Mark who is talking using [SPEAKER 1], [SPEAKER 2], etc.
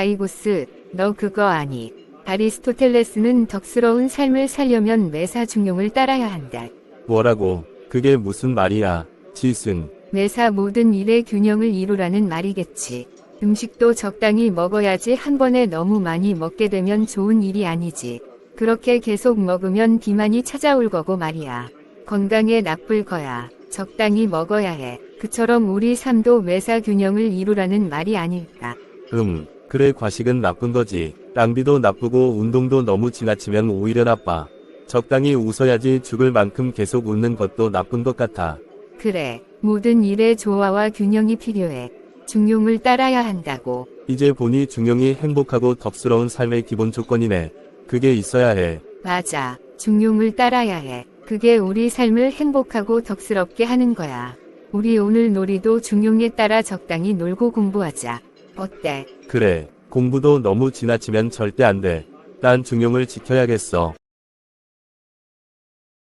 [SPEAKER 1] 가이고스, 너 그거 아니. 아리스토텔레스는 덕스러운 삶을 살려면 매사 중용을 따라야 한다.
[SPEAKER 2] 뭐라고? 그게 무슨 말이야? 지순.
[SPEAKER 1] 매사 모든 일의 균형을 이루라는 말이겠지. 음식도 적당히 먹어야지 한 번에 너무 많이 먹게 되면 좋은 일이 아니지. 그렇게 계속 먹으면 비만이 찾아올 거고 말이야. 건강에 나쁠 거야. 적당히 먹어야 해. 그처럼 우리 삶도 매사 균형을 이루라는 말이 아닐까.
[SPEAKER 2] 음, 그래 과식은 나쁜 거지. 낭비도 나쁘고 운동도 너무 지나치면 오히려 나빠. 적당히 웃어야지 죽을 만큼 계속 웃는 것도 나쁜 것 같아.
[SPEAKER 1] 그래. 모든 일의 조화와 균형이 필요해. 중용을 따라야 한다고.
[SPEAKER 2] 이제 보니 중용이 행복하고 덕스러운 삶의 기본 조건이네. 그게 있어야 해.
[SPEAKER 1] 맞아. 중용을 따라야 해. 그게 우리 삶을 행복하고 덕스럽게 하는 거야. 우리 오늘 놀이도 중용에 따라 적당히 놀고 공부하자. 어때?
[SPEAKER 2] 그래. 공부도 너무 지나치면 절대 안 돼. 난 중용을 지켜야겠어.